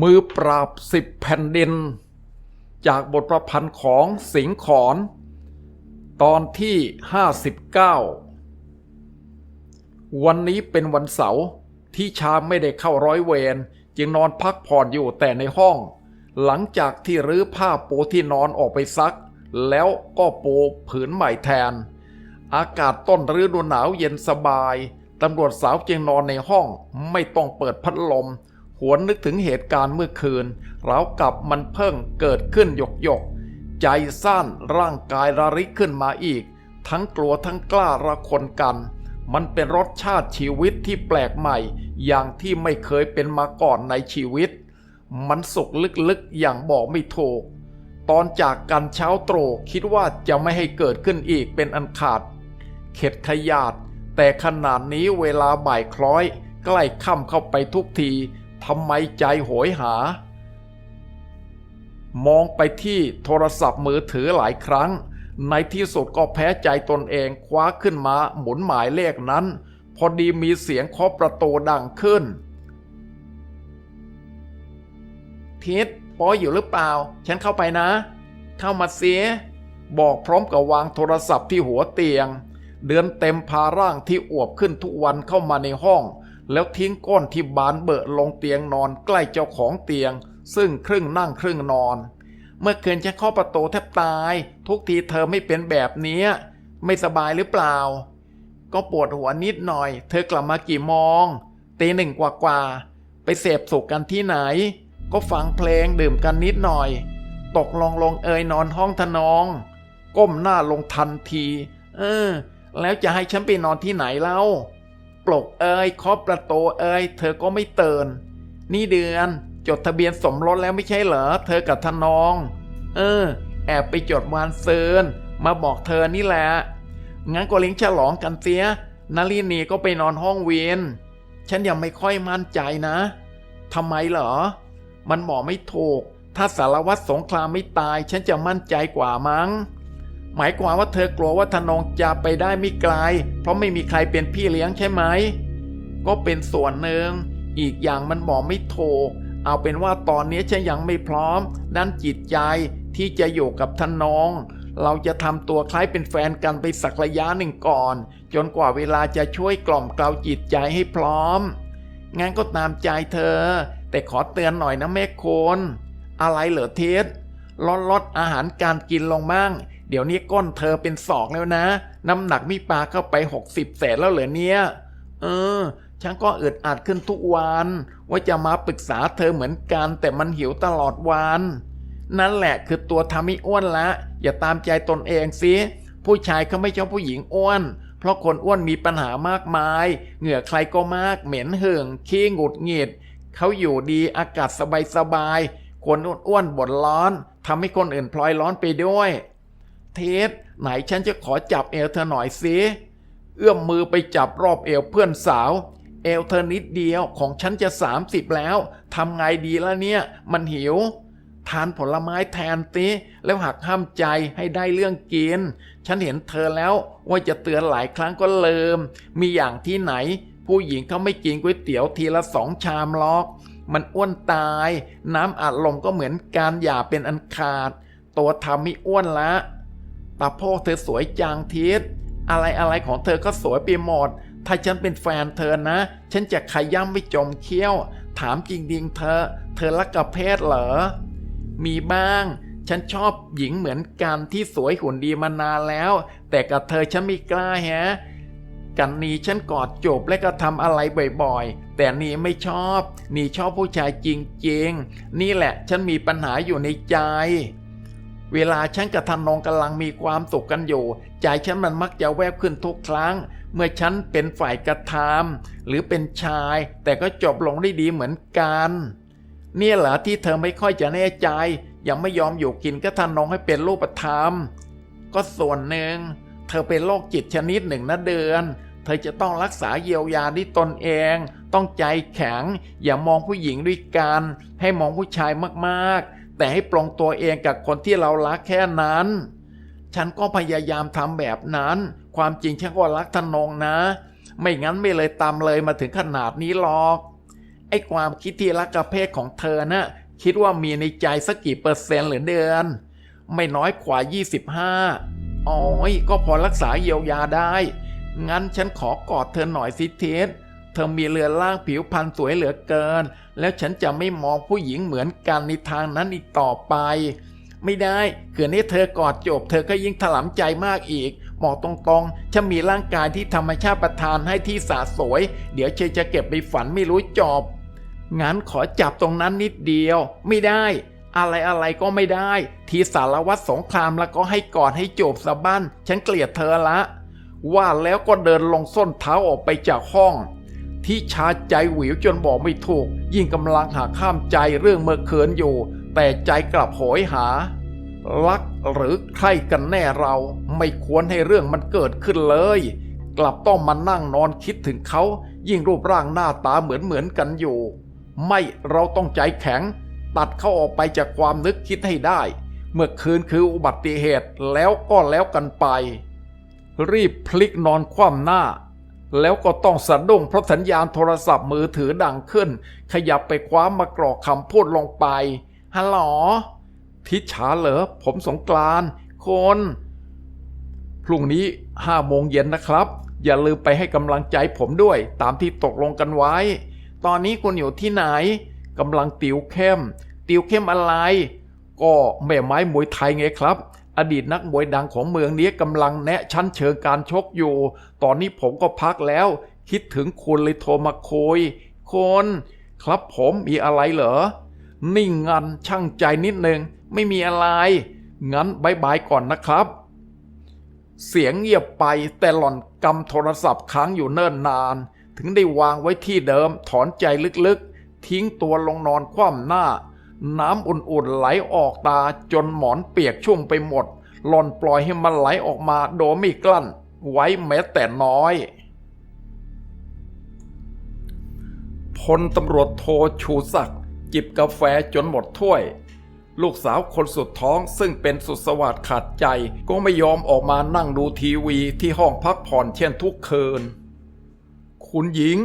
มือปราบสิบแผ่นดิน จากบทประพันธ์ของสิงห์ขอนตอนที่ 59 วันนี้เป็นวันเสาร์ที่ชามไม่ได้เข้าร้อยเวรจึงนอนพักผ่อนอยู่แต่ในห้อง หลังจากที่รื้อผ้าปูที่นอนออกไปซัก แล้วก็ปูผืนใหม่แทน อากาศต้นฤดูหนาวเย็นสบายตำรวจสาวจึงนอนในห้องไม่ต้องเปิดพัดลม หวนนึกถึงเหตุการณ์เมื่อคืนราวกับมันเพิ่งเกิดขึ้นหยกหยก ใจสั้นร่างกายระริกขึ้นมาอีก ทั้งกลัวทั้งกล้าระคนกัน มันเป็นรสชาติชีวิตที่แปลกใหม่ อย่างที่ไม่เคยเป็นมาก่อนในชีวิต มันสุขลึกๆอย่างบอกไม่ถูก ตอนจากกันเช้าตรู่คิดว่าจะไม่ให้เกิดขึ้นอีกเป็นอันขาด เข็ดขยาด แต่ขนาดนี้เวลาบ่ายคล้อย ใกล้ค่ำเข้าไปทุกที ทำไมใจโหยหา มองไปที่โทรศัพท์มือถือหลายครั้ง ในที่สุดก็แพ้ใจตนเองคว้าขึ้นมาหมุนหมายเลขนั้น พอดีมีเสียงเคาะประตูดังขึ้น ทิศปออยู่หรือเปล่า ฉันเข้าไปนะ เข้ามาเสีย บอกพร้อมกับวางโทรศัพท์ที่หัวเตียง เดือนเต็มพาร่างที่อวบขึ้นทุกวันเข้ามาในห้อง แล้วทิ้งก้นที่บานเบอะลงเตียงนอนใกล้เจ้าของเตียง ซึ่งครึ่งนั่งครึ่งนอน เมื่อคืนฉันเคาประตูแทบตาย ทุกทีเธอไม่เป็นแบบนี้ ไม่สบายหรือเปล่า ก็ปวดหัวนิดหน่อย เธอกลับมากี่โมงตีหนึ่งกว่ากว่าไปเสพสุขกันที่ไหน ก็ฟังเพลงดื่มกันนิดหน่อย ตกลงลงเอยนอนห้องทนอง ก้มหน้าลงทันที เออ แล้วจะให้ฉันไปนอนที่ไหนเล่า ปลกเอยเคาะประตูเอยเธอก็ไม่เตือนนี่เดือนจดทะเบียนสมรสแล้วไม่ใช่เหรอ เธอกับทนอง เออ แอบไปจดวานเซินมาบอกเธอนี่แหละงั้นก็เลี้ยงฉลองกันเสียนาลีนีก็ไปนอนห้องเวียนฉันยังไม่ค่อยมั่นใจนะทำไมเหรอ มันบอกไม่ถูก ถ้าสารวัตรสงครามไม่ตาย ฉันจะมั่นใจกว่ามั้ง หมายความว่าเธอกลัวว่าธนงจะไปได้ไม่ไกล เพราะไม่มีใครเป็นพี่เลี้ยงใช่ไหม ก็เป็นส่วนหนึ่ง อีกอย่างมันบอกไม่ถูก เอาเป็นว่าตอนนี้ฉันยังไม่พร้อม ด้านจิตใจที่จะอยู่กับธนง เราจะทำตัวคล้ายเป็นแฟนกันไปสักระยะหนึ่งก่อน จนกว่าเวลาจะช่วยกล่อมเกลาจิตใจให้พร้อม งั้นก็ตามใจเธอ แต่ขอเตือนหน่อยนะแม่คน อะไรเหรอเทส ลดลดอาหารการกินลงบ้างเดี๋ยวนี้ก้นเธอเป็นศอกแล้วนะ น้ำหนักมีปลาเข้าไป 60แสนแล้วเหรอเนี่ย เออ ฉันก็อึดอัดขึ้นทุกวัน ว่าจะมาปรึกษาเธอเหมือนกัน แต่มันหิวตลอดวัน นั่นแหละคือตัวทำให้อ้วนละ อย่าตามใจตนเองสิ ผู้ชายเขาไม่ชอบผู้หญิงอ้วน เพราะคนอ้วนมีปัญหามากมาย เหงื่อใครก็มาก เหม็นเหื่งขี้หงุดหงิดเขาอยู่ดีอากาศสบายๆ คนอ้วนบ่นร้อนทำให้คนอื่นพลอยร้อนไปด้วย เทสไหนฉันจะขอจับเอวเธอหน่อยสิเอื้อมมือไปจับรอบเอวเพื่อนสาว เอวเธอนิดเดียวของฉันจะ 30 แล้วทำไงดีละเนี่ย มันหิว ทานผลไม้แทนติแล้วหักห้ามใจให้ได้เรื่องกิน ฉันเห็นเธอแล้วว่าจะเตือนหลายครั้งก็เลิม มีอย่างที่ไหน ผู้หญิงเขาไม่กินก๋วยเตี๋ยวทีละสองชามหรอก มันอ้วนตาย น้ำอัดลมก็เหมือนการหย่าเป็นอันขาด ตัวทำไม่อ้วนละตาพ่อเธอสวยจางทิศอะไรอะไรของเธอก็สวยไปหมด ถ้าฉันเป็นแฟนเธอนะ ฉันจะขย้ำไม่จมเคี้ยว ถามจริงๆเธอ เธอรักกับเพศเหรอ มีบ้าง ฉันชอบหญิงเหมือนกันที่สวยหุ่นดีมานานแล้ว แต่กับเธอฉันไม่กล้าแฮะ กันนี้ฉันกอดจูบและก็ทำอะไรบ่อย แต่นีไม่ชอบนีชอบผู้ชายจริงๆ นี่แหละฉันมีปัญหาอยู่ในใจ เวลาฉันกับธนงกำลังมีความสุขกันอยู่ ใจฉันมันมักจะแวบขึ้นทุกครั้ง เมื่อฉันเป็นฝ่ายกระทำหรือเป็นชาย แต่ก็จบลงได้ดีเหมือนกัน เนี่ยเหรอที่เธอไม่ค่อยจะแน่ใจ ยังไม่ยอมอยู่กินกับธนงให้เป็นรูปธรรม ก็ส่วนหนึ่งเธอเป็นโรคจิตชนิดหนึ่งนะเดือน เธอจะต้องรักษาเยียวยาด้วยตนเอง ต้องใจแข็ง อย่ามองผู้หญิงด้วยกัน ให้มองผู้ชายมากๆ แต่ให้ปลงตัวเองกับคนที่เรารักแค่นั้น ฉันก็พยายามทำแบบนั้น ความจริงฉันก็รักทนงนะ ไม่งั้นไม่เลยตามเลยมาถึงขนาดนี้หรอก ไอ้ความคิดที่รักกระเพศของเธอน่ะคิดว่ามีในใจสักกี่เปอร์เซ็นต์หรือเดือน ไม่น้อยกว่า 25อ๋อยก็พอรักษาเยียวยาได้ งั้นฉันขอกอดเธอหน่อยสิเทสเธอมีเรือนร่างผิวพรรณสวยเหลือเกิน แล้วฉันจะไม่มองผู้หญิงเหมือนกันในทางนั้นอีกต่อไป ไม่ได้เกิดนี้เธอกอดจบ เธอก็ยิ่งถลำใจมากอีกบอกตรงๆฉันมีร่างกายที่ธรรมชาติประทานให้ที่สาสวย เดี๋ยวเชยจะเก็บไปฝันไม่รู้จบ งั้นขอจับตรงนั้นนิดเดียว ไม่ได้ อะไรอะไรก็ไม่ได้ ทีสารวัตรสงครามแล้วก็ให้กอดให้จบสะบั้น ฉันเกลียดเธอละ ว่าแล้วก็เดินลงส้นเท้าออกไปจากห้อง ที่ชาใจหวิวจนบอกไม่ถูก ยิ่งกำลังหาข้ามใจเรื่องเมื่อคืนอยู่ แต่ใจกลับโหยหา รักหรือใครกันแน่เราไม่ควรให้เรื่องมันเกิดขึ้นเลย กลับต้องมานั่งนอนคิดถึงเขา ยิ่งรูปร่างหน้าตาเหมือนเหมือนกันอยู่ ไม่เราต้องใจแข็ง ตัดเขาออกไปจากความนึกคิดให้ได้ เมื่อคืนคืออุบัติเหตุแล้วก็แล้วกันไป รีบพลิกนอนคว่ำหน้า แล้วก็ต้องสะดุ้งเพราะสัญญาณโทรศัพท์มือถือดังขึ้น ขยับไปคว้ามากรอกคำพูดลงไปฮัลโหลทิชาเหรอผมสงกรานคนพรุ่งนี้ห้าโมงเย็นนะครับ อย่าลืมไปให้กำลังใจผมด้วยตามที่ตกลงกันไว้ ตอนนี้คุณอยู่ที่ไหนกำลังติวเข้ม ติวเข้มอะไร ก็แม่ไม้มวยไทยไงครับ อดีตนักมวยดังของเมืองนี้กำลังแนะชั้นเชิงการชกอยู่ ตอนนี้ผมก็พักแล้ว คิดถึงคุณเลยโทรมาคุยคนครับผมมีอะไรเหรอ นิ่งงันช่างใจนิดนึง ไม่มีอะไร งั้นบายบายก่อนนะครับ เสียงเงียบไปแต่หล่อนกำโทรศัพท์ค้างอยู่เนิ่นนาน ถึงได้วางไว้ที่เดิมถอนใจลึกๆ ทิ้งตัวลงนอนคว่ำหน้า น้ำอุ่นๆไหลออกตาจนหมอนเปียกชุ่มไปหมด หล่อนปล่อยให้มันไหลออกมาโดยไม่กลั้น ไว้แม้แต่น้อยพลตำรวจโทชูศักดิ์จิบกาแฟจนหมดถ้วย ลูกสาวคนสุดท้องซึ่งเป็นสุดสวัสดิ์ขาดใจก็ไม่ยอมออกมานั่งดูทีวีที่ห้องพักผ่อนเช่นทุกคืน คุณหญิง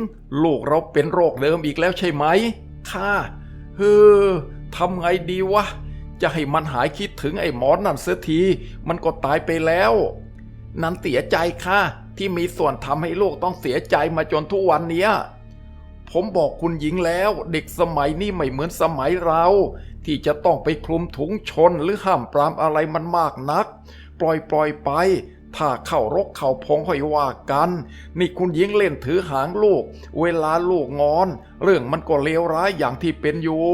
ลูกเราเป็นโรคเดิมอีกแล้วใช่ไหม ค่ะเฮ้อ ทำไงดีวะ จะให้มันหายคิดถึงไอ้หมอนนั่นเสียที มันก็ตายไปแล้ว นั้นเสียใจค่ะ ที่มีส่วนทำให้ลูกต้องเสียใจมาจนทุกวันเนี้ย ผมบอกคุณหญิงแล้วเด็กสมัยนี้ไม่เหมือนสมัยเรา ที่จะต้องไปคลุมถุงชนหรือห้ามปรามอะไรมันมากนัก ปล่อยปล่อยไป ถ้าเข้ารกเข่าพงค่อยว่ากัน นี่คุณหญิงเล่นถือหางลูก เวลาลูกงอน เรื่องมันก็เลวร้ายอย่างที่เป็นอยู่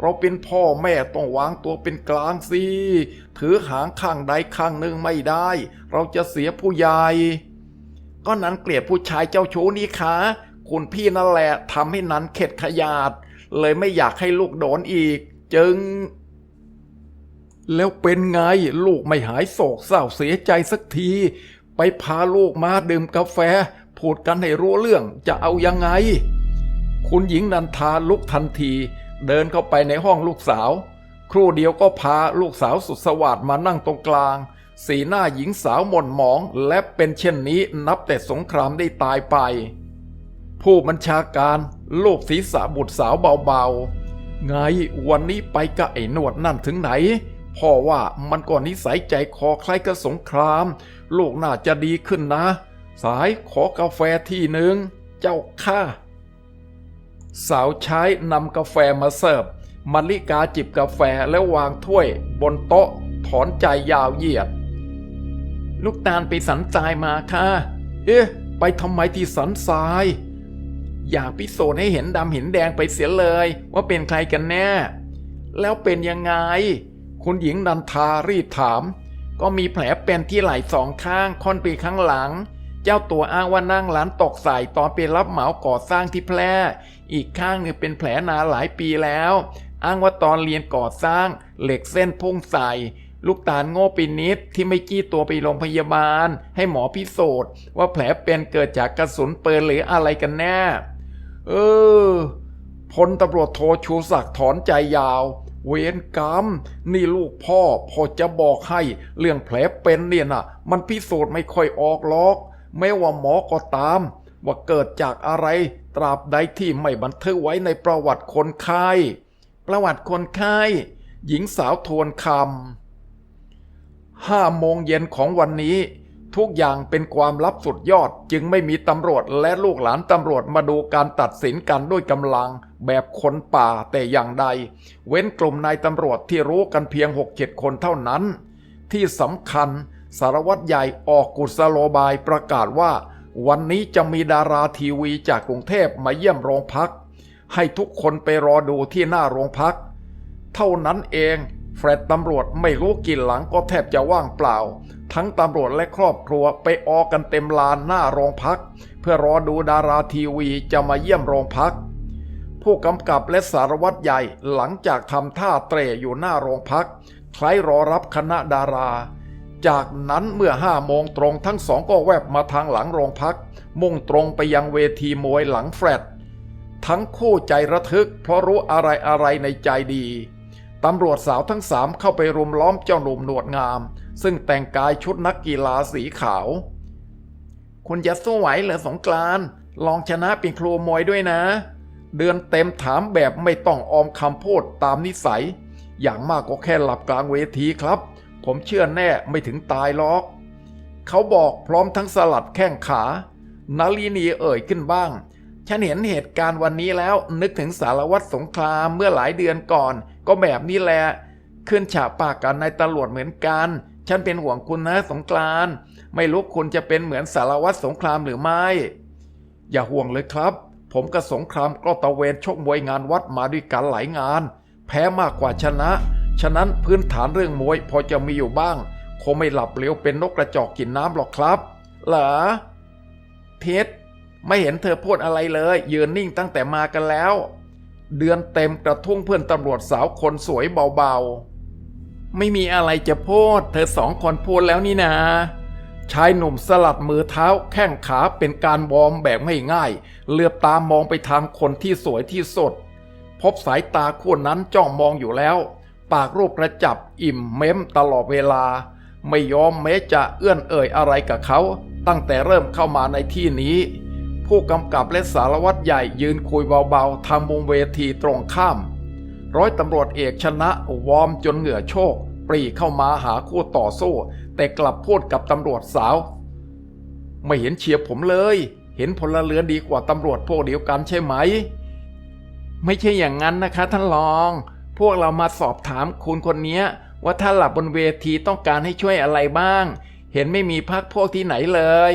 เราเป็นพ่อแม่ต้องวางตัวเป็นกลางสิถือหางข้างใดข้างหนึ่งไม่ได้ เราจะเสียผู้ใหญ่ก็นั้นเกลียดผู้ชายเจ้าชู้นี่คะคุณพี่นั่นแหละทำให้นันเข็ดขยาด เลยไม่อยากให้ลูกโดนอีก จึง แล้วเป็นไงลูกไม่หายโศกเศร้าเสียใจสักที ไปพาลูกมาดื่มกาแฟพูดกันให้รู้เรื่องจะเอายังไง คุณหญิงนันทาลุกทันที เดินเข้าไปในห้องลูกสาว ครู่เดียวก็พาลูกสาวสุดสวัสดมานั่งตรงกลาง สีหน้าหญิงสาวหม่นหมองและเป็นเช่นนี้นับแต่สงครามได้ตายไป ผู้บัญชาการลูกศีรษะบุตรสาวเบาๆ ไงวันนี้ไปกับไอ้หนวดนั่นถึงไหน พ่อว่ามันก็นิสัยใจคอคล้ายกับสงคราม ลูกน่าจะดีขึ้นนะ สายขอกาแฟที่หนึ่ง เจ้าข้าสาวใช้นำกาแฟมาเสิร์ฟมาริกาจิบกาแฟแล้ววางถ้วย บนโต๊ะ ถอนใจยาวเหยียด ลูกตาลไปสันทรายมาค่ะ เอ๊ะ ไปทำไมที่สันทราย อยากพิสูจน์ให้เห็นดำเห็นแดงไปเสียเลย ว่าเป็นใครกันแน่ แล้วเป็นยังไง คุณหญิงนันทารีบถาม ก็มีแผลเป็นที่ไหล่สองข้างค่อนไปข้างหลัง เจ้าตัวอ้างว่านั่งร้านตกใส่ตอนไปรับเหมาก่อสร้างที่แพร่ อีกข้างหนึ่งเป็นแผลนานหลายปีแล้ว อ้างว่าตอนเรียนก่อสร้าง เหล็กเส้นพุ่งใส่ลูกตาลโง่ไปนิดที่ไม่จี้ตัวไปโรงพยาบาล ให้หมอพิสูจน์ว่าแผลเป็นเกิดจากกระสุนปืนหรืออะไรกันแน่ เออพลตำรวจโทชูศักดิ์ถอนใจยาว เวรกรรม นี่ลูกพ่อพอจะบอกให้เรื่องแผลเป็นเนี่ยนะมันพิสูจน์ไม่ค่อยออกหรอกไม่ว่าหมอก็ตาม ว่าเกิดจากอะไร ตราบใดที่ไม่บันทึกไว้ในประวัติคนไข้ประวัติคนไข้หญิงสาวทวนคำห้าโมงเย็นของวันนี้ ทุกอย่างเป็นความลับสุดยอด จึงไม่มีตำรวจและลูกหลานตำรวจมาดูการตัดสินกันด้วยกำลัง แบบคนป่าแต่อย่างใด เว้นกลุ่มนายตำรวจที่รู้กันเพียง6-7คนเท่านั้น ที่สำคัญสารวัตรใหญ่ออกกุศโลบายประกาศว่า วันนี้จะมีดาราทีวีจากกรุงเทพมาเยี่ยมโรงพัก ให้ทุกคนไปรอดูที่หน้าโรงพัก เท่านั้นเอง แฟลตตำรวจไม่รู้กี่หลังก็แทบจะว่างเปล่า ทั้งตำรวจและครอบครัวไปออกันเต็มลานหน้าโรงพัก เพื่อรอดูดาราทีวีจะมาเยี่ยมโรงพัก ผู้กำกับและสารวัตรใหญ่หลังจากทำท่าเตร่อยู่หน้าโรงพักคล้ายรอรับคณะดารา จากนั้นเมื่อห้าโมงตรงทั้งสองก็แวบมาทางหลังโรงพัก มุ่งตรงไปยังเวทีมวยหลังแฟลตทั้งคู่ใจระทึกเพราะรู้อะไรอะไรในใจดี ตำรวจสาวทั้งสามเข้าไปรุมล้อมเจ้าหนุ่มหนวดงาม ซึ่งแต่งกายชุดนักกีฬาสีขาว คุณจะสู้ไหวเหรอสงกรานลองชนะเป็นครูมวยด้วยนะ เดือนเต็มถามแบบไม่ต้องออมคำพูดตามนิสัย อย่างมากก็แค่หลับกลางเวทีครับ ผมเชื่อแน่ไม่ถึงตายหรอก เขาบอกพร้อมทั้งสลัดแข้งขา นาลีนีเอ่ยขึ้นบ้าง ฉันเห็นเหตุการณ์วันนี้แล้วนึกถึงสารวัตรสงครามเมื่อหลายเดือนก่อน ก็แบบนี้แหละ ขึ้นฉาปากกันในตำรวจเหมือนกัน ฉันเป็นห่วงคุณนะสงกรานไม่รู้คุณจะเป็นเหมือนสารวัตรสงครามหรือไม่ อย่าห่วงเลยครับ ผมกับสงครามก็ตะเวนชกมวยงานวัดมาด้วยกันหลายงาน แพ้มากกว่าชนะ ฉะนั้นพื้นฐานเรื่องมวยพอจะมีอยู่บ้าง คงไม่หลับเหลวเป็นนกกระจอกกินน้ำหรอกครับ เหรอเพชร ไม่เห็นเธอพูดอะไรเลย ยืนนิ่งตั้งแต่มากันแล้ว เดือนเต็มกระทุ่งเพื่อนตำรวจสาวคนสวยเบาๆ ไม่มีอะไรจะพูด เธอสองคนพูดแล้วนี่นาชายหนุ่มสลัดมือเท้าแข้งขาเป็นการวอร์มแบบไม่ง่ายเหลือบตามองไปทางคนที่สวยที่สุด พบสายตาคู่นั้นจ้องมองอยู่แล้ว ปากรูปกระจับอิ่มเม้มตลอดเวลา ไม่ยอมแม้จะเอื้อนเอ่ยอะไรกับเขา ตั้งแต่เริ่มเข้ามาในที่นี้ ผู้กำกับและสารวัตรใหญ่ยืนคุยเบาๆทางมุมเวทีตรงข้าม ร้อยตำรวจเอกชนะวอมจนเหงื่อโชก ปรีเข้ามาหาคู่ต่อสู้ แต่กลับพูดกับตำรวจสาว ไม่เห็นเชียร์ผมเลย เห็นพลเรือนดีกว่าตำรวจพวกเดียวกันใช่ไหม ไม่ใช่อย่างนั้นนะคะท่านรอง พวกเรามาสอบถามคุณคนนี้ว่าถ้าหลับบนเวทีต้องการให้ช่วยอะไรบ้าง เห็นไม่มีพักพวกที่ไหนเลย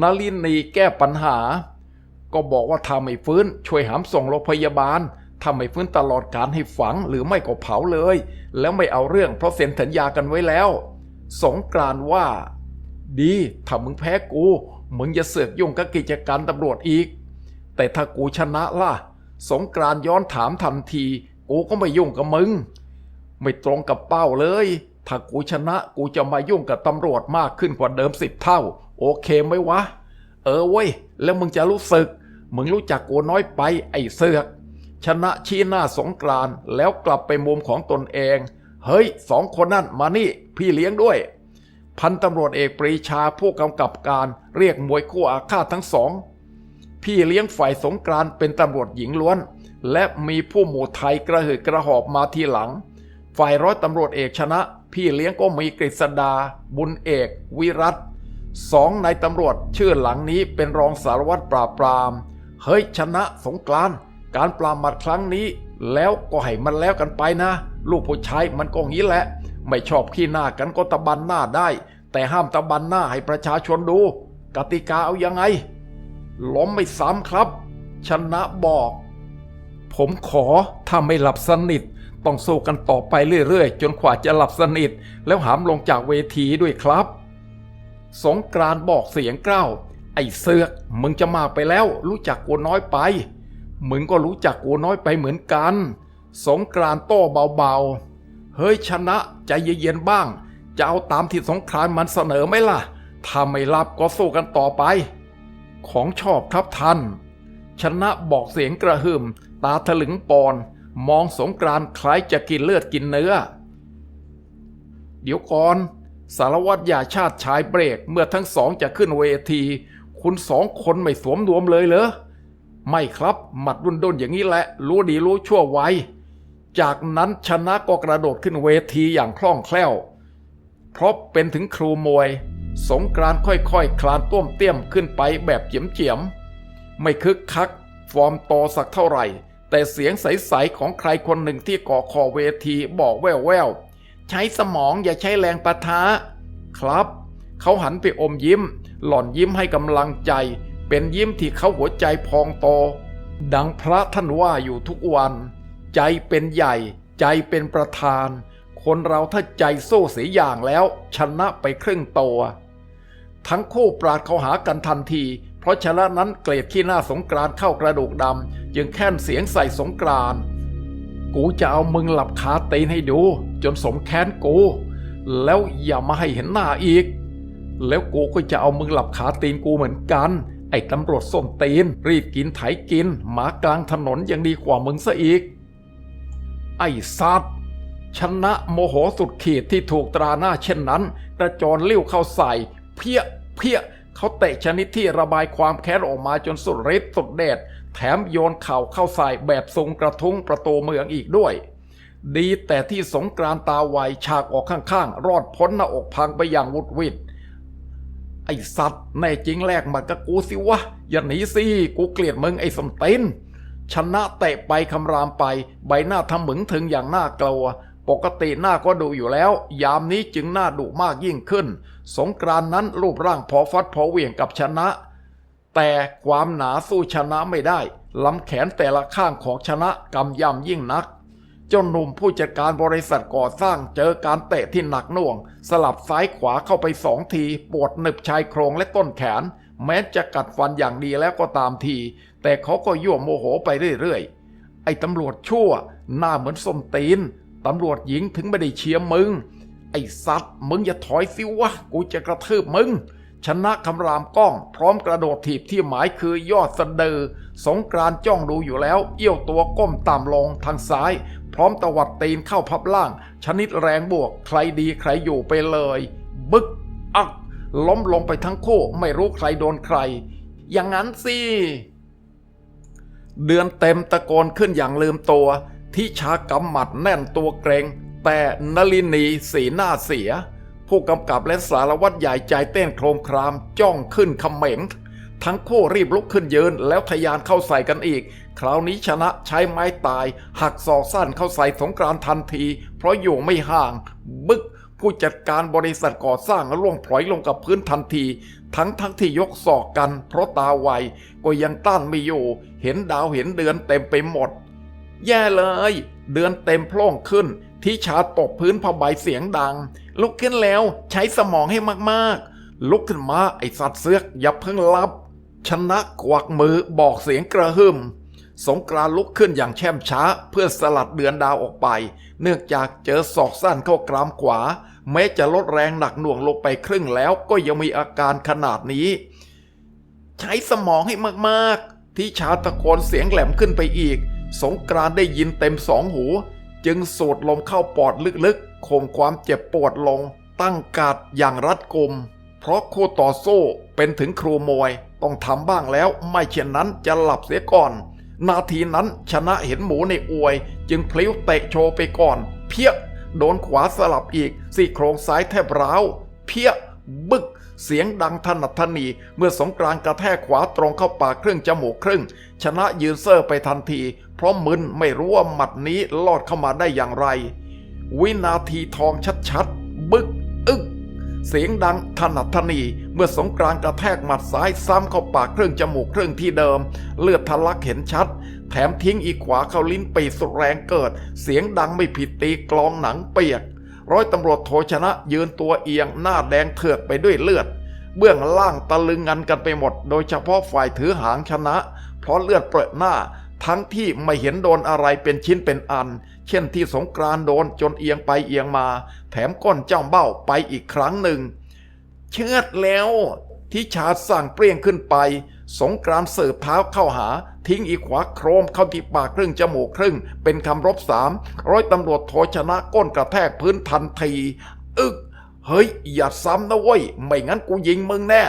นลินีแก้ปัญหา ก็บอกว่าถ้าไม่ฟื้น ช่วยหามส่งโรงพยาบาลถ้าไม่ฟื้นตลอดการให้ฝังหรือไม่ก็เผาเลย แล้วไม่เอาเรื่องเพราะเซ็นสัญญากันไว้แล้ว สงกรานว่า ดีถ้ามึงแพ้กู มึงอย่าเสือกยุ่งกับกิจการตำรวจอีก แต่ถ้ากูชนะล่ะ สงกรานย้อนถามทันที กูก็ไม่ยุ่งกับมึง ไม่ตรงกับเป้าเลย ถ้ากูชนะกูจะมายุ่งกับตำรวจมากขึ้นกว่าเดิมสิบเท่า โอเคไหมวะ เออเว้ย แล้วมึงจะรู้สึก มึงรู้จักกูน้อยไปไอ้เสือก ชนะชี้หน้าสงกรานแล้วกลับไปมุมของตนเอง เฮ้ยสองคนนั่นมานี่ พี่เลี้ยงด้วย พันตำรวจเอกปรีชาผู้กำกับการเรียกมวยคู่อาฆาตทั้งสอง พี่เลี้ยงฝ่ายสงกรานเป็นตำรวจหญิงล้วน และมีผู้หมู่ไทยกระหืดกระหอบมาทีหลัง ฝ่ายร้อยตำรวจเอกชนะ พี่เลี้ยงก็มีกฤษดา บุญเอก วิรัต สองนายตำรวจชื่อหลังนี้เป็นรองสารวัตรปราบปราม เฮ้ยชนะสงกรานการปราบมัดครั้งนี้ แล้วก็ให้มันแล้วกันไปนะ ลูกผู้ชายมันก็งี้แหละ ไม่ชอบขี้หน้ากันก็ตะบันหน้าได้ แต่ห้ามตะบันหน้าให้ประชาชนดู กติกาเอายังไง ล้มไม่ซ้ำครับ ชนะบอก ผมขอถ้าไม่หลับสนิทต้องสู้กันต่อไปเรื่อยๆ จนกว่าจะหลับสนิท แล้วหามลงจากเวทีด้วยครับ สงกรานบอกเสียงกล้าวไอ้เสือกมึงจะมาไปแล้ว รู้จักกูน้อยไป มึงก็รู้จักกูน้อยไปเหมือนกัน สงกรานโต้เบาๆ เฮ้ยชนะใจเย็นๆบ้าง จะเอาตามที่สงครามมันเสนอไหมล่ะ ถ้าไม่รับก็สู้กันต่อไป ของชอบครับท่านชนะบอกเสียงกระหึ่ม ตาถลึงปอน มองสงกรานคล้ายจะกินเลือดกินเนื้อ เดี๋ยวก่อน สารวัตรยาชาติชายเบรกเมื่อทั้งสองจะขึ้นเวที คุณสองคนไม่สวมรวมเลยเหรอ ไม่ครับ หมัดดุนดนอย่างนี้แหละ รู้ดีรู้ชั่วไว จากนั้นชนะก็กระโดดขึ้นเวทีอย่างคล่องแคล่ว เพราะเป็นถึงครูมวย สงกรานค่อยๆคลานต้วมเตี้ยมขึ้นไปแบบเจียมๆ ไม่คึกคัก ฟอร์มโตสักเท่าไหร่ แต่เสียงใสๆของใครคนหนึ่งที่ก่อคอเวทีบอกแว่วๆ ใช้สมองอย่าใช้แรงปะทะ ครับ เขาหันไปอมยิ้ม หล่อนยิ้มให้กำลังใจ เป็นยิ้มที่เขาหัวใจพองโต ดังพระท่านว่าอยู่ทุกวัน ใจเป็นใหญ่ ใจเป็นประธาน คนเราถ้าใจโซ่เสียอย่างแล้ว ชนะไปครึ่งตัว ทั้งคู่ปราดเขาหากันทันที เพราะชนะนั้นเกลียดขี้หน้าสงกรานเข้ากระดูกดำจึงแค้นเสียงใส่สงกราน กูจะเอามึงหลับคาตีนให้ดู จนสมแค้นกู แล้วอย่ามาให้เห็นหน้าอีก แล้วกูก็จะเอามึงหลับขาตีนกูเหมือนกัน ไอ้ตำรวจส้มตีน รีบกินไถกิน หมากลางถนนยังดีกว่ามึงซะอีก ไอ้สัตว์ชนะโมโหสุดขีดที่ถูกตราหน้าเช่นนั้นกระจรเลี้ยวเข้าใส่ เพี้ยเพี้ยเขาเตะชนิดที่ระบายความแค้นออกมาจนสุดฤทธิ์สุดเดช แถมโยนเข่าเข้าใส่แบบทรงกระทุ้งประตูเมืองอีกด้วย ดีแต่ที่สงกรานต์ตาไวฉากออกข้างๆ รอดพ้นหน้าอกพังไปอย่างวุดวิดไอสัตว์แน่จริงแลกมากับกูสิวะ อย่าหนีสิ กูเกลียดมึงไอ้สมตินชนะเตะไปคำรามไป ใบหน้าทำหมึงถึงอย่างน่ากลัว ปกติหน้าก็ดูอยู่แล้ว ยามนี้จึงหน่าดุมากยิ่งขึ้น สงกรานนั้นรูปร่างพอฟัดพอเหวี่ยงกับชนะ แต่ความหนาสู้ชนะไม่ได้ลำแขนแต่ละข้างของชนะกำยำยิ่งนักเจ้าหนุ่มผู้จัดการบริษัทก่อสร้างเจอการเตะที่หนักหน่วง สลับซ้ายขวาเข้าไปสองที ปวดหนึบชายโครงและต้นแขน แม้จะกัดฟันอย่างดีแล้วก็ตามที แต่เขาก็ยั่วโมโหไปเรื่อยๆ ไอ้ตำรวจชั่ว หน้าเหมือนส้มตีน ตำรวจหญิงถึงไม่ได้เชียร์มึง ไอ้สัตว์มึงอย่าถอยสิวะ กูจะกระทืบมึง ชนะคำรามก้อง พร้อมกระโดดถีบที่หมายคือยอดสะเดือ สงกรานต์จ้องดูอยู่แล้ว เอี้ยวตัวก้มต่ำลงทางซ้าย พร้อมตวัดตีนเข้าพับล่าง ชนิดแรงบวก ใครดีใครอยู่ไปเลย บึก อัก ล้มลงไปทั้งคู่ไม่รู้ใครโดนใคร อย่างนั้นสิเดือนเต็มตะโกนขึ้นอย่างลืมตัวที่ชากำหมัดแน่นตัวเกรง แต่นลินีสีหน้าเสีย ผู้กำกับและสารวัตรใหญ่ใจเต้นโครมครามจ้องขึ้นคำเขม็งทั้งคู่รีบลุกขึ้นยืนแล้วทะยานเข้าใส่กันอีก คราวนี้ชนะใช้ไม้ตาย หักศอกสั้นเข้าใส่สงกรานทันที เพราะอยู่ไม่ห่าง บึกผู้จัดการบริษัทก่อสร้างร่วงพลอยลงกับพื้นทันที ทั้งทั้งที่ยกศอกกัน เพราะตาไวก็ยังต้านไม่อยู่ เห็นดาวเห็นเดือนเต็มไปหมด แย่เลย เดือนเต็มโพล่งขึ้น ที่ชาตบพื้นผ้าใบเสียงดัง ลุกขึ้นแล้วใช้สมองให้มากๆ ลุกขึ้นมาไอสัตว์เสือกอย่าเพิ่งรับ ชนะกวักมือบอกเสียงกระหึ่มสงกรานลุกขึ้นอย่างแช่มช้า เพื่อสลัดเดือนดาวออกไป เนื่องจากเจอศอกสั้นเข้ากรามขวา แม้จะลดแรงหนักหน่วงลงไปครึ่งแล้วก็ยังมีอาการขนาดนี้ ใช้สมองให้มากๆ ที่ชาตะโกนเสียงแหลมขึ้นไปอีก สงกรานได้ยินเต็มสองหู จึงสูดลมเข้าปอดลึกๆข่มความเจ็บปวดลง ตั้งกาดอย่างรัดกุม เพราะคู่ต่อสู้เป็นถึงครูมวย ต้องทำบ้างแล้วไม่เช่นนั้นจะหลับเสียก่อน นาทีนั้นชนะเห็นหมูในอวย จึงพลิ้วเตะโชว์ไปก่อน เพี้ยโดนขวาสลับอีกซี่โครงซ้ายแทบร้าว เพี้ยบึก เสียงดังถนัดทนีเมื่อสงกรานกระแทกขวาตรงเข้าปากครึ่งจมูกครึ่ง ชนะยืนเซอร์ไปทันที เพราะมึนไม่รู้ว่าหมัดนี้ลอดเข้ามาได้อย่างไร วินาทีทองชัดๆ บึก อึก เสียงดังถนัดทนีเมื่อสงกรานกระแทกหมัดซ้ายซ้ำเข้าปากครึ่งจมูกครึ่งที่เดิม เลือดทะลักเห็นชัด แถมทิ้งอีกขวาเข้าลิ้นปีสุดแรงเกิด เสียงดังไม่ผิดตีกลองหนังเปียก ร้อยตำรวจโทชนะยืนตัวเอียงหน้าแดงเถือกไปด้วยเลือด เบื้องล่างตะลึงงันกันไปหมด โดยเฉพาะฝ่ายถือหางชนะ เพราะเลือดเปรอะหน้า ทั้งที่ไม่เห็นโดนอะไรเป็นชิ้นเป็นอัน เช่นที่สงกรานโดนจนเอียงไปเอียงมา แถมก้นเจ้าเบ้าไปอีกครั้งหนึ่ง เชือดแล้ว ที่ชาสั่งเปรี้ยงขึ้นไป สงกรานเสิร์ฟเท้าเข้าหา ทิ้งอีขวาโครมเข้าที่ปากครึ่งจมูกครึ่ง เป็นคำรบสามร้อยตำรวจโทชนะก้นกระแทกพื้นทันทีอึกเฮ้ย อย่าซ้ำนะเว้ย ไม่งั้นกูยิงมึงแน่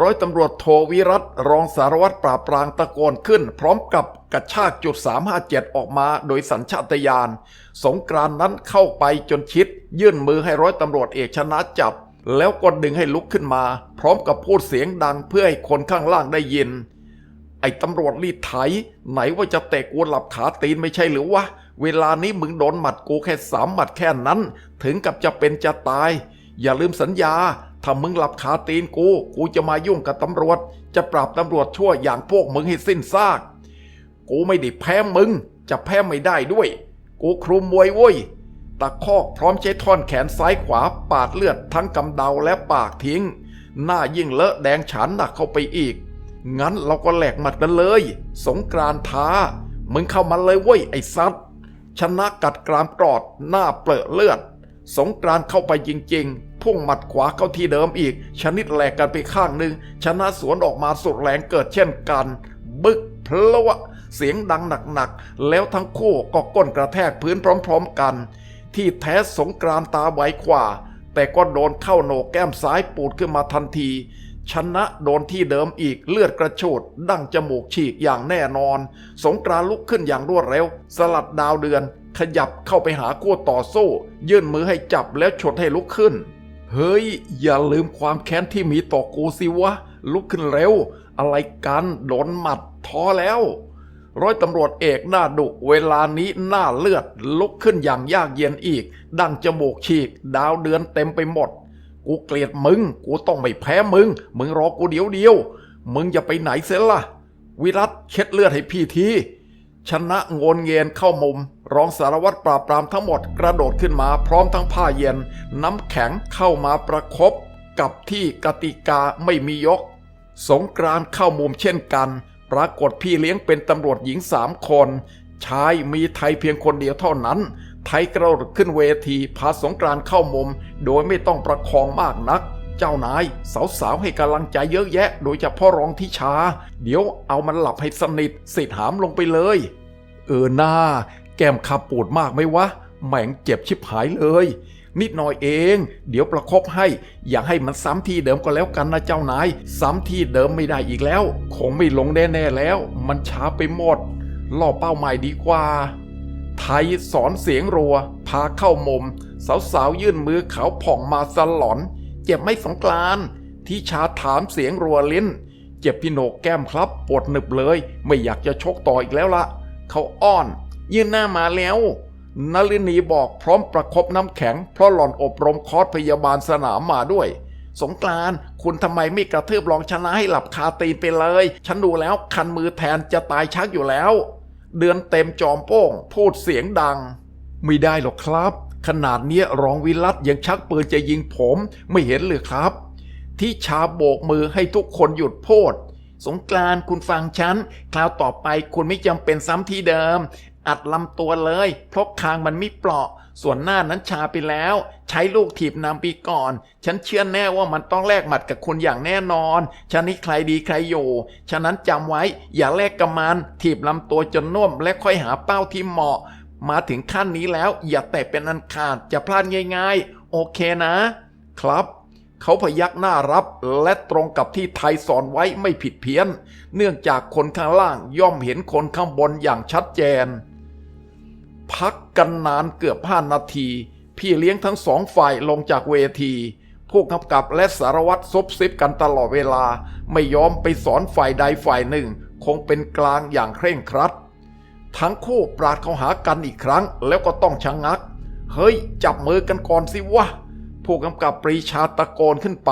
ร้อยตำรวจโทวิรัตรองสารวัตรปราบปรางตะโกนขึ้น พร้อมกับกระชากจุด 357 ออกมาโดยสัญชาตญาณสงกรานนั้นเข้าไปจนชิด ยื่นมือให้ร้อยตำรวจเอกชนะจับ แล้วก็ดึงให้ลุกขึ้นมา พร้อมกับพูดเสียงดังเพื่อให้คนข้างล่างได้ยิน ไอ้ตำรวจรีดไถ ไหนว่าจะเตะกูหลับขาตีนไม่ใช่หรือวะ เวลานี้มึงโดนหมัดกูแค่สามหมัดแค่นั้น ถึงกับจะเป็นจะตาย อย่าลืมสัญญา ถ้ามึงหลับขาตีนกู กูจะมายุ่งกับตำรวจ จะปราบตำรวจชั่วอย่างพวกมึงให้สิ้นซาก กูไม่ได้แพ้มึง จะแพ้ไม่ได้ด้วย กูครูมวยเว้ยะคอกพร้อมใช้ท่อนแขนซ้ายขวาปาดเลือดทั้งกำเดาและปากทิ้ง หน้ายิ่งเลอะแดงฉานหนักเข้าไปอีก งั้นเราก็แหลกหมัดกันเลย สงกรานท้า มึงเข้ามาเลยเว้ยไอ้ซัดชนะกัดกรามกรอดหน้าเปรอะเลือด สงกรานเข้าไปจริงๆ พุ่งหมัดขวาเข้าที่เดิมอีก ชนิดแหลกกันไปข้างหนึ่งชนะสวนออกมาสุดแรงเกิดเช่นกัน บึกพลวะเสียงดังหนักๆ แล้วทั้งคู่ก็ก้นกระแทกพื้นพร้อมๆกัน ที่แท้สงกรานตาไวกว่า แต่ก็โดนเข้าโหนกแก้มซ้ายปูดขึ้นมาทันที ชนะโดนที่เดิมอีกเลือดกระโชดดั้งจมูกฉีกอย่างแน่นอน สงกรานลุกขึ้นอย่างรวดเร็ว สลัดดาวเดือน ขยับเข้าไปหาคู่ต่อสู้ ยื่นมือให้จับแล้วฉดให้ลุกขึ้น เฮ้ย อย่าลืมความแค้นที่มีต่อกูสิวะลุกขึ้นเร็ว อะไรกันโดนหมัดท้อแล้ว ร้อยตำรวจเอกหน้าดุเวลานี้หน้าเลือด ลุกขึ้นอย่างยากเย็นอีก ดังจมูกฉีก ดาวเดือนเต็มไปหมด กูเกลียดมึง กูต้องไม่แพ้มึง มึงรอกูเดี๋ยวเดียว มึงจะไปไหนเสียล่ะ วิรัตเช็ดเลือดให้พี่ทีชนะงนเงียนเข้ามุม รองสารวัตรปราบปรามทั้งหมดกระโดดขึ้นมาพร้อมทั้งผ้าเย็น น้ำแข็งเข้ามาประคบกับที่กติกาไม่มียก สงกรานเข้ามุมเช่นกัน ปรากฏพี่เลี้ยงเป็นตำรวจหญิงสามคนชายมีไทยเพียงคนเดียวเท่านั้น ไทยกระโดดขึ้นเวทีพาสงกรานเข้ามุม โดยไม่ต้องประคองมากนัก เจ้านายสาวๆให้กำลังใจเยอะแยะ โดยเฉพาะรองทิชา เดี๋ยวเอามันหลับให้สนิทสิทหามลงไปเลย เออหน้า แก้มขับปวดมากไหมวะแหม่งเจ็บชิบหายเลย นิดหน่อยเอง เดี๋ยวประคบให้ อย่าให้มันซ้ำที่เดิมก็แล้วกันนะเจ้านาย ซ้ำที่เดิมไม่ได้อีกแล้ว คงไม่ลงแน่ๆแล้ว มันช้าไปหมดล่อเป้าใหม่ดีกว่า ไทยสอนเสียงรัว พาเข้ามุม สาวๆยื่นมือขาวผ่องมาสลอน เจ็บไม่สงกรานต์ที่ชาถามเสียงรัวลิ้น เจ็บพี่โหนกแก้มครับ ปวดหนึบเลย ไม่อยากจะชกต่ออีกแล้วละเขาอ้อน ยื่นหน้ามาแล้ว นลินีบอกพร้อมประคบน้ำแข็ง เพราะหล่อนอบรมคอร์สพยาบาลสนามมาด้วย สงกรานต์คุณทำไมไม่กระทืบรองชนะให้หลับคาตีนไปเลย ฉันดูแล้วคันมือแทนจะตายชักอยู่แล้ว เดือนเต็มจอมโป้ง พูดเสียงดัง ไม่ได้หรอกครับ ขนาดเนี้ยรองวิรัตยังชักปืนจะยิงผมไม่เห็นเลยครับ ที่ชาโบกมือให้ทุกคนหยุดพูดสงกรานต์คุณฟังฉัน คราวต่อไปคุณไม่จำเป็นซ้ำที่เดิม อัดลำตัวเลย เพราะคางมันไม่เปราะ ส่วนหน้านั้นชาไปแล้ว ใช้ลูกถีบนำปีก่อน ฉันเชื่อแน่ว่ามันต้องแลกหมัดกับคุณอย่างแน่นอนฉันนี่ใครดีใครอยู่ ฉะนั้นจำไว้อย่าแลกกับมันถีบลำตัวจนน่วมและค่อยหาเป้าที่เหมาะ มาถึงขั้นนี้แล้วอย่าแตะเป็นอันขาดจะพลาดง่าย ๆ โอเคนะ ครับเขาพยักหน้ารับและตรงกับที่ไทยสอนไว้ไม่ผิดเพี้ยน เนื่องจากคนข้างล่างย่อมเห็นคนข้างบนอย่างชัดเจน พักกันนานเกือบห้านาที พี่เลี้ยงทั้งสองฝ่ายลงจากเวที ผู้กำกับและสารวัตรซบซิบกันตลอดเวลา ไม่ยอมไปสอนฝ่ายใดฝ่ายหนึ่ง คงเป็นกลางอย่างเคร่งครัด ทั้งคู่ปราดเข้าหากันอีกครั้งแล้วก็ต้องชะงงัก เฮ้ย จับมือกันก่อนสิวะ ผู้กำกับปรีชาตะโกนขึ้นไป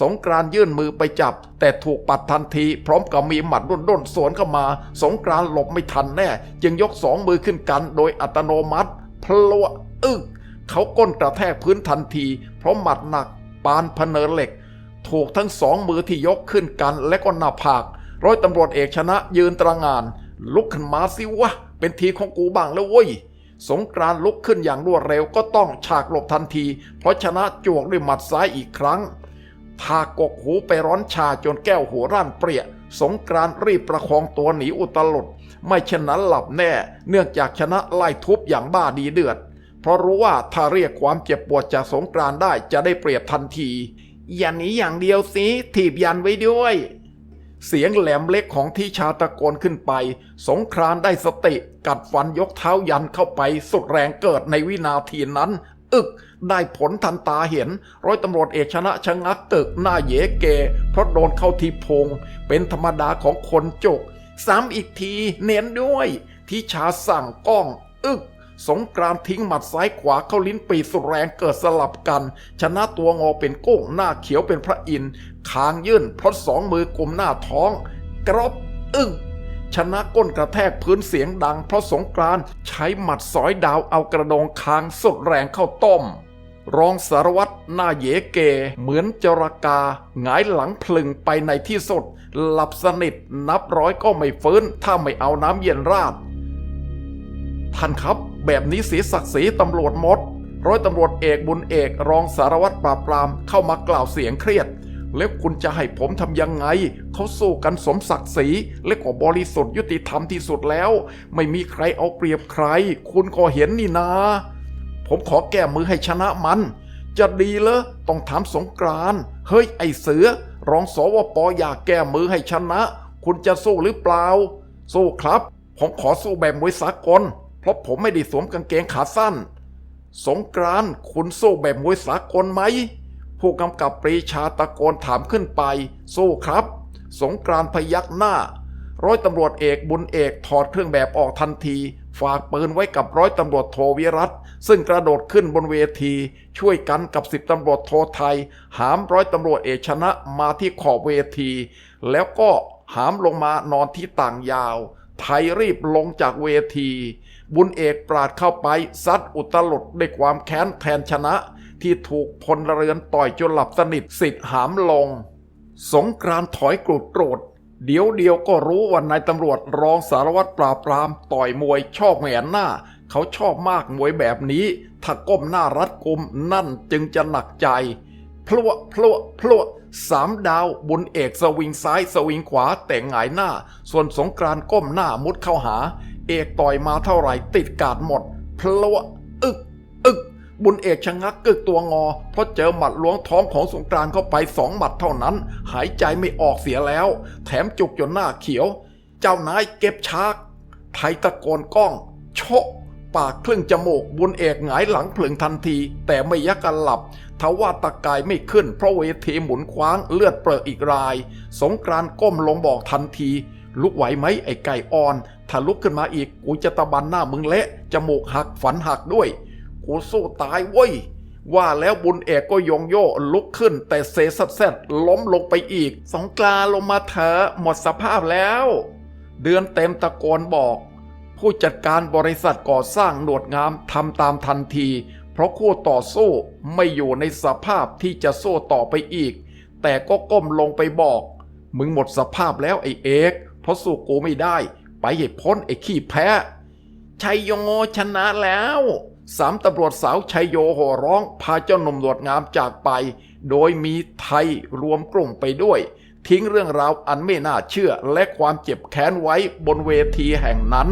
สงกรานยื่นมือไปจับ แต่ถูกปัดทันที พร้อมกับมีหมัดด้นๆสวนเข้ามา สงกรานหลบไม่ทันแน่ จึงยกสองมือขึ้นกันโดยอัตโนมัติพลวอึกเขาก้นกระแทกพื้นทันที เพราะหมัดหนัก ปานพเนินเหล็ก ถูกทั้งสองมือที่ยกขึ้นกันและก็หน้าผากร้อยตำรวจเอกชนะยืนตระงาน ลุกขึ้นมาสิวะ เป็นทีของกูบ้างแล้วเว้ยสงกรานลุกขึ้นอย่างรวดเร็วก็ต้องฉากหลบทันที เพราะชนะจวกด้วยหมัดซ้ายอีกครั้ง ทากกหูไปร้อนชาจนแก้วหัวร่านเปรี้ย สงกรานต์รีบประคองตัวหนีอุตลุด ไม่เช่นนั้นหลับแน่ เนื่องจากชนะไล่ทุบอย่างบ้าดีเดือด เพราะรู้ว่าถ้าเรียกความเจ็บปวดจากสงกรานต์ได้จะได้เปรียบทันที อย่าหนีอย่างเดียวสิถีบยันไว้ด้วย เสียงแหลมเล็กของที่ชาตะโกนขึ้นไป สงครานได้สติ กัดฟันยกเท้ายันเข้าไปสุดแรงเกิดในวินาทีนั้น อึก ได้ผลทันตาเห็น ร้อยตำรวจเอกชนะชะงักตึกหน้าเยเก เพราะโดนเข้าที่พง เป็นธรรมดาของคนจกซ้ำอีกทีเน้นด้วยที่ชาสั่งก้อง อึกสงกรานทิ้งหมัดซ้ายขวาเข้าลิ้นปีสุดแรงเกิดสลับกัน ชนะตัวงอเป็นกุ้งหน้าเขียวเป็นพระอินทร์คางยื่นพราะสองมือกลมหน้าท้อง กรอบอึ้ง ชนะก้นกระแทกพื้นเสียงดังเพราะสงกรานใช้หมัดสอยดาวเอากระโดงคางสุดแรงเข้าต้ม รองสารวัตรหน้าเยเก เหมือนจรากาหงายหลังพลึงไปในที่สุด หลับสนิทนับร้อยก็ไม่ฟื้น ถ้าไม่เอาน้ำเย็นราด ท่านครับ แบบนี้เสียศักดิ์ศรีตำรวจมด ร้อยตำรวจเอกบุญเอกรองสารวัตรปราบปรามเข้ามากล่าวเสียงเครียด แล้วคุณจะให้ผมทำยังไง เขาสู้กันสมศักดิ์ศรีและก็บริสุทธิ์ยุติธรรมที่สุดแล้ว ไม่มีใครเอาเปรียบใคร คุณก็เห็นนี่นา ผมขอแก้มือให้ชนะมัน จะดีเหรอต้องถามสงกรานเฮ้ยไอเสือ รองสวปออยากแก้มือให้ชนะ คุณจะสู้หรือเปล่า สู้ครับ ผมขอสู้แบบมวยสากล เพราะผมไม่ได้สวมกางเกงขาสั้น สงกรานคุณสู้แบบมวยสากลไหม ผู้กำกับปรีชาตะโกนถามขึ้นไป สู้ครับ สงกรานพยักหน้า ร้อยตำรวจเอกบุญเอกถอดเครื่องแบบออกทันที ฝากปืนไว้กับร้อยตำรวจโทวิรัตซึ่งกระโดดขึ้นบนเวที ช่วยกันกับสิบตำรวจโทไทย หามร้อยตำรวจเอกชนะมาที่ขอบเวที แล้วก็หามลงมานอนที่ต่างยาว ไทยรีบลงจากเวที บุญเอกปราดเข้าไปซัดอุตลุดด้วยความแค้นแทนชนะ ที่ถูกพลเรือนต่อยจนหลับสนิทสิทธิ์หามลง สงกรานถอยกรุดโกรธเดี๋ยวเดียวก็รู้ว่านายตำรวจรองสารวัตรปราบปรามต่อยมวยชอบแหงนหน้า เขาชอบมากมวยแบบนี้ถ้าก้มหน้ารัดกุมนั่นจึงจะหนักใจ พลวพลวพลวสามดาวบุญเอกสวิงซ้ายสวิงขวาแต่งหงายหน้า ส่วนสงกรานก้มหน้ามุดเข้าหา เอกต่อยมาเท่าไหร่ติดกาดหมด พลวะอึกอึก บุญเอกชะงักกึกตัวงอ เพราะเจอหมัดล้วงท้องของสงกรานต์เข้าไปสองหมัดเท่านั้น หายใจไม่ออกเสียแล้ว แถมจุกจนหน้าเขียว เจ้านายเก็บชากไทยตะโกนก้องโชะปากครึ่งจมูกบุญเอกหงายหลังเพลึงทันที แต่ไม่ยักกันหลับทว่าตะกายไม่ขึ้นเพราะเวทีหมุนคว้างเลือดเปรอะอีกราย สงกรานต์ก้มลงบอกทันที ลุกไหวไหมไอ้ไก่อ่อน ถ้าลุกขึ้นมาอีกกูจะตะบันหน้ามึงเละจมูกหักฝันหักด้วย กูสู้ตายเว้ย ว่าแล้วบุญเอกก็ยองโย่ลุกขึ้น แต่เซซัดแซดล้มลงไปอีก สงกราลงมาเถอะหมดสภาพแล้ว เดือนเต็มตะโกนบอก ผู้จัดการบริษัทก่อสร้างหนวดงามทำตามทันที เพราะคู่ต่อสู้ไม่อยู่ในสภาพที่จะสู้ต่อไปอีก แต่ก็ก้มลงไปบอก มึงหมดสภาพแล้วไอเอกเพราะสู้กูไม่ได้ ไปให้พ้นไอ้ขี้แพ้ชัยโยชนะแล้ว สามตำรวจสาวชัยโยโห่ร้องพาเจ้าหนุ่มหนวดงามจากไป โดยมีไทยรวมกลุ่มไปด้วย ทิ้งเรื่องราวอันไม่น่าเชื่อและความเจ็บแค้นไว้บนเวทีแห่งนั้น